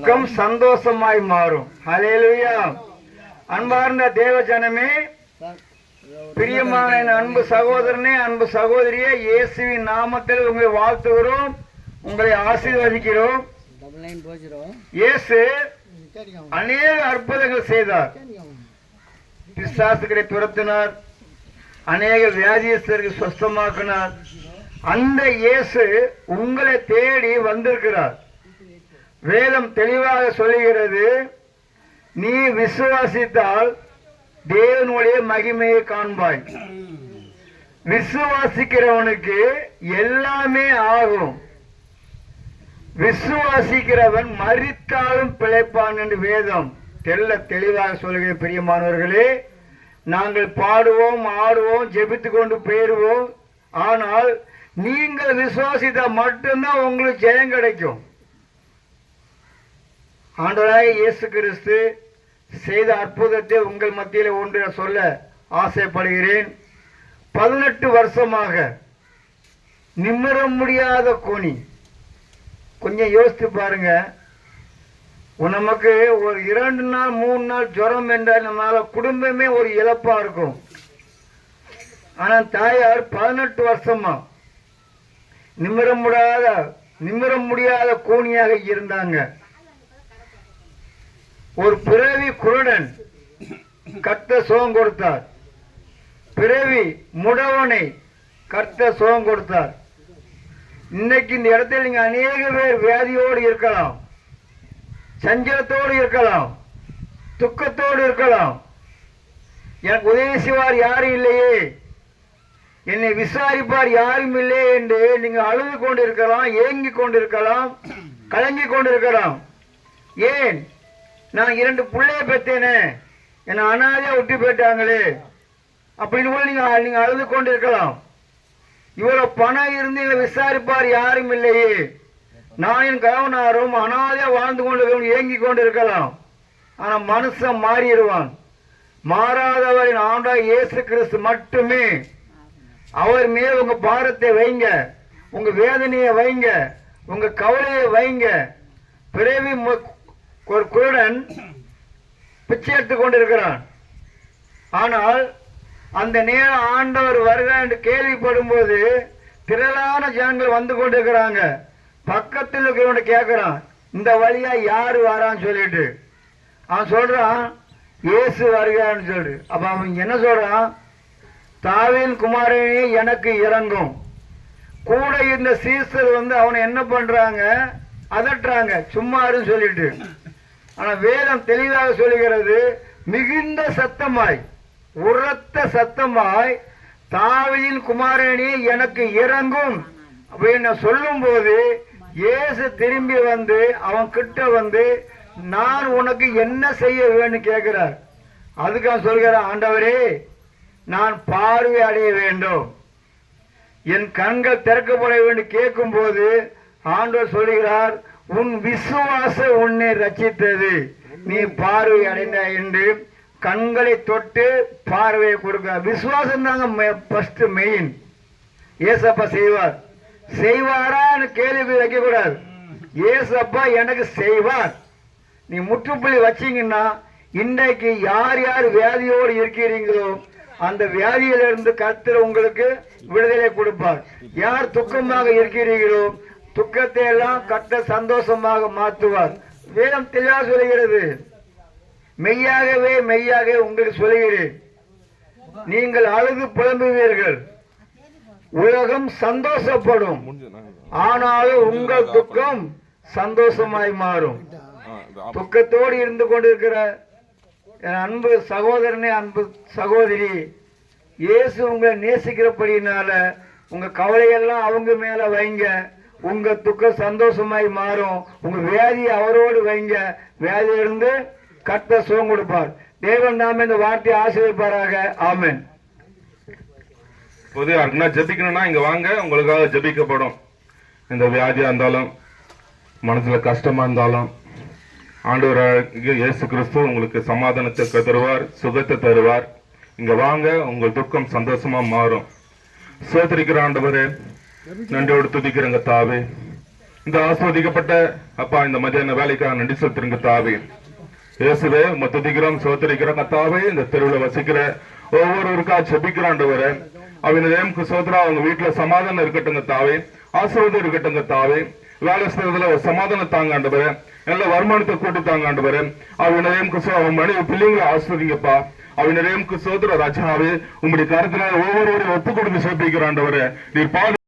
துக்கம் சந்தோஷமாய் மாறும். அலையலுயா அன்பார்ந்த தேவ ஜனமே பிரியமான அன்பு சகோதரனே அன்பு சகோதரியே இயேசுவின் நாமத்தில் உங்களை வாழ்த்துகிறோம் உங்களை ஆசீர்வதிக்கிறோம். இயேசு அநேக அற்புதங்கள் செய்தார். பிசாசுகளை துரத்தினார் அநேக வியாதியஸ்தருக்கு சொஸ்தமாக்கினார் அந்த இயேசு உங்களை தேடி வந்திருக்கிறார். வேதம் தெளிவாக சொல்லுகிறது நீ விசுவாசித்தால் தேவனுடைய மகிமையை காண்பாய். விசுவாசிக்கிறவனுக்கு எல்லாமே ஆகும். விசுவாசிக்கிறவன் மறித்தாலும் பிழைப்பான் என்று வேதம் தெல்ல தெளிவாக சொல்கிற பிரியமானவர்களே நாங்கள் பாடுவோம் ஆடுவோம் ஜெபித்து கொண்டு போயிடுவோம் ஆனால் நீங்கள் விசுவாசித்தா மட்டும்தான் உங்களுக்கு ஜெயம் கிடைக்கும். ஆண்டவராக இயேசு கிறிஸ்து செய்த அற்புதத்தை உங்கள் மத்தியில் ஒன்று சொல்ல ஆசைப்படுகிறேன். பதினெட்டு வருஷமாக நிமிர முடியாத கோணி. கொஞ்சம் யோசித்து பாருங்க. நமக்கு ஒரு இரண்டு நாள் மூணு நாள் ஜுரம் என்றால் நம்மளால் குடும்பமே ஒரு இழப்பாக இருக்கும். ஆனால் தாயார் பதினெட்டு வருஷமா நிமிர முடியாத நிமிர முடியாத கோணியாக இருந்தாங்க. ஒரு பிறவி குருடன் கர்த்த சுகம் கொடுத்தார். பிறவி முடவனை கர்த்த சுகம் கொடுத்தார். இன்னைக்கு இந்த இடத்துல நீங்க அநேக பேர் வியாதியோடு இருக்கலாம் சஞ்சலத்தோடு இருக்கலாம் துக்கத்தோடு இருக்கலாம். எனக்கு உதவி செய்வார் யாரும் இல்லையே. என்னை விசாரிப்பார் யாரும் இல்லையே என்று நீங்கள் அழுது கொண்டிருக்கலாம் ஏங்கி கொண்டிருக்கலாம் கலங்கி கொண்டிருக்கலாம். ஏன்? நான் இரண்டு பிள்ளைய பெற்றேனே. என்னை அனாதையா விட்டு போயிட்டாங்களே. அப்படின்னு கூட நீங்க நீங்க அழுது கொண்டிருக்கலாம். இவ்வளவு பணம் இருந்து என்னை விசாரிப்பார் யாரும் இல்லையே. நான் என் கவனாரும் அனாதையா வாழ்ந்து கொண்டு இயங்கி கொண்டு இருக்கலாம் ஆனா மனுஷன் மாறிடுவான். மாறாதவரின் ஆண்டா இயேசு கிறிஸ்து மட்டுமே. அவர் மேல் உங்க பாரத்தை வைங்க. உங்க வேதனையை வைங்க. உங்க கவலையை வைங்க. பிறவி ஒரு குருடன் பிச்சை எடுத்துக் கொண்டிருக்கிறான். ஆனால் அந்த நேரம் ஆண்டவர் வருக என்று கேள்விப்படும் போது திரளான ஜனங்கள் வந்து கொண்டிருக்கிறாங்க. பக்கத்தில் இருக்கிறவன கேட்கிறான் இந்த வழியா யாரு வரான்னு சொல்லிட்டு. அவன் சொல்றான் இயேசு வருகிறான்னு சொல்லு. அப்ப அவன் என்ன சொல்றான் தாவின் குமாரனே எனக்கு இறங்கும் கூட இருந்த சீசர் வந்து அவனை என்ன பண்றாங்க அதட்டுறாங்க சும்மாருன்னு சொல்லிட்டு. ஆனா வேதம் தெளிவாக சொல்லுகிறது மிகுந்த சத்தமாய் உரத்த சத்தமாய் தாவியின் குமாரணி எனக்கு இறங்கும். அப்படின்னு சொல்லும் போது இயேசு திரும்பி வந்து அவன் கிட்ட வந்து நான் உனக்கு என்ன செய்ய வேணும் கேட்கிறார். அதுக்கு அவன் சொல்கிறான் ஆண்டவரே நான் பார்வை அடைய வேண்டும். என் கண்கள் திறக்கப்பட வேண்டும் கேட்கும் போது ஆண்டவர் சொல்கிறார் உன் விசுவாச உன்னை ரச்சித்தது நீ பார்வை அடைந்தாய் என்று கண்களை தொட்டு பார்வையை கொடுக்க. விசுவாசம் தாங்க ஃபர்ஸ்ட் மெயின் ஏசப்பா செய்வார். செய்வாரான்னு கேள்வி வைக்கக்கூடாது. ஏசப்பா எனக்கு செய்வார். நீ முற்றுப்புள்ளி வச்சிங்கன்னா இன்றைக்கு யார் யார் வியாதியோடு இருக்கிறீங்களோ அந்த வியாதியிலிருந்து கர்த்தர் உங்களுக்கு விடுதலை கொடுப்பார். யார் துக்கமாக இருக்கிறீர்களோ துக்கத்தை எல்லாம் கட்ட சந்தோஷமாக மாற்றுவார். வேதம் தெளிவாக சொல்கிறது மெய்யாகவே மெய்யாகவே உங்களுக்கு சொல்கிறேன் நீங்கள் அழுது புலம்புவீர்கள். உலகம் சந்தோஷப்படும். ஆனாலும் உங்கள் துக்கம் சந்தோஷமாய் மாறும். துக்கத்தோடு இருந்து கொண்டிருக்கிற என் அன்பு சகோதரனே அன்பு சகோதரி இயேசு உங்களை நேசிக்கிறபடினால உங்க கவலையெல்லாம் அவங்க மேல வைங்க. உங்க துக்கம் சந்தோஷமாய் மாறும். உங்க வியாதியை அவரோடு வைங்க. வியாதியிலிருந்து கத்த சுகம் கொடுப்பார். தேவன் நாம இந்த வார்த்தையை ஆசீர்வதிப்பாராக. ஆமேன். பொது யாருக்குன்னா ஜெபிக்கணும்னா இங்க வாங்க. உங்களுக்காக ஜெபிக்கப்படும். இந்த வியாதியா இருந்தாலும் மனசுல கஷ்டமா இருந்தாலும் ஆண்டவர் இயேசு கிறிஸ்து உங்களுக்கு சமாதானத்தை தருவார் சுகத்தை தருவார். இங்க வாங்க. உங்கள் துக்கம் சந்தோஷமா மாறும். சோதரிக்கிற ஆண்டவரே நன்றியோடு துதிக்கிறங்க தாவே. இந்த ஆஸ்வதிக்கப்பட்ட அப்பா இந்த மத்தியான வேலைக்காக நன்றி செலுத்துறங்க தாவே. இயேசுவே உம்மை துதிக்கிறோம் சோதரிக்கிறோம் கத்தாவே இந்த தெருவில் வசிக்கிற ஒவ்வொருவருக்கா செபிக்கிறோம் ஆண்டவரே. அவங்க நேமுக்கு சோதரா அவங்க வீட்டுல சமாதானம் இருக்கட்டுங்க தாவே. ஆசீர்வாதம் இருக்கட்டுங்க தாவே. வேலை செய்யறதுல ஒரு சமாதானம் தாங்க ஆண்டவரே. நல்ல வருமானத்தை கூட்டி தாங்க ஆண்டவரே. அவங்க நேமுக்கு சோ அவன் மனைவி பிள்ளைங்களை ஆஸ்வதிங்கப்பா அவங்க நேமுக்கு சோதர ராஜாவே உங்களுடைய கருத்தினால் ஒவ்வொருவரையும் ஒப்பு கொடுத்து சேர்ப்பிக்கிறாண்டவரே நீர் பாது